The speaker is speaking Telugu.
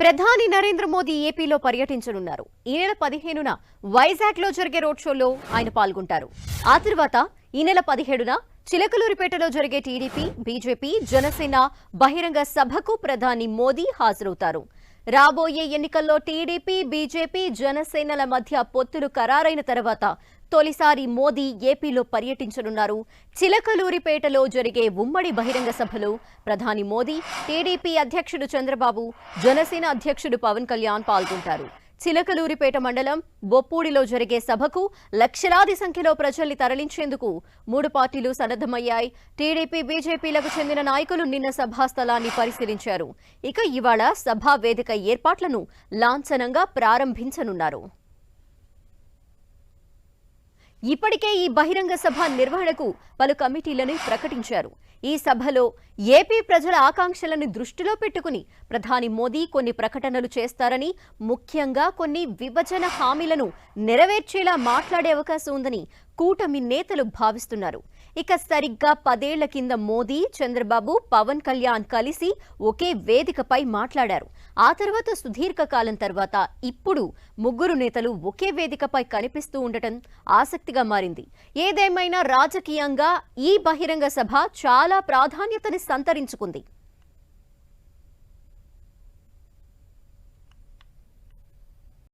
ప్రధాని నరేంద్ర మోదీ ఏపీలో పర్యటించనున్నారు. ఈ నెల పదిహేనున వైజాగ్లో జరిగే రోడ్ షోలో ఆయన పాల్గొంటారు. ఆ తర్వాత ఈ నెల పదిహేడున చిలకలూరిపేటలో జరిగే టీడీపీ బీజేపీ జనసేన బహిరంగ సభకు ప్రధాని మోదీ హాజరవుతారు. రాబోయే ఎన్నికల్లో టీడీపీ బీజేపీ జనసేనల మధ్య పొత్తులు ఖరారైన తర్వాత తొలిసారి మోదీ ఏపీలో పర్యటించనున్నారు. చిలకలూరిపేటలో జరిగే ఉమ్మడి బహిరంగ సభలో ప్రధాని మోదీ టీడీపీ అధ్యక్షుడు చంద్రబాబు జనసేన అధ్యక్షుడు పవన్ కళ్యాణ్ పాల్గొంటారు. చిలకలూరిపేట మండలం బొప్పూడిలో జరిగే సభకు లక్షలాది సంఖ్యలో ప్రజల్ని తరలించేందుకు మూడు పార్టీలు సన్నద్దమయ్యాయి టీడీపీ బీజేపీలకు చెందిన నాయకులు నిన్న సభా స్థలాన్ని పరిశీలించారు. ఇక ఇవాళ సభా వేదిక ఏర్పాట్లను లాంఛనంగా ప్రారంభించనున్నారు. ఇప్పటికే ఈ బహిరంగ సభ నిర్వహణకు పలు కమిటీలను ప్రకటించారు. ఈ సభలో ఏపీ ప్రజల ఆకాంక్షలను దృష్టిలో పెట్టుకుని ప్రధాని మోదీ కొన్ని ప్రకటనలు చేస్తారని ముఖ్యంగా కొన్ని విభజన హామీలను నెరవేర్చేలా మాట్లాడే అవకాశం ఉందని కూటమి నేతలు భావిస్తున్నారు. ఇక సరిగ్గా పదేళ్ళ కింద మోదీ చంద్రబాబు పవన్ కళ్యాణ్ కలిసి ఒకే వేదికపై మాట్లాడారు. ఆ తర్వాత సుదీర్ఘకాలం తర్వాత ఇప్పుడు ముగ్గురు నేతలు ఒకే వేదికపై కనిపిస్తూ ఉండటం ఆసక్తిగా మారింది. ఏదేమైనా రాజకీయంగా ఈ బహిరంగ సభ చాలా ప్రాధాన్యతని సంతరించుకుంది.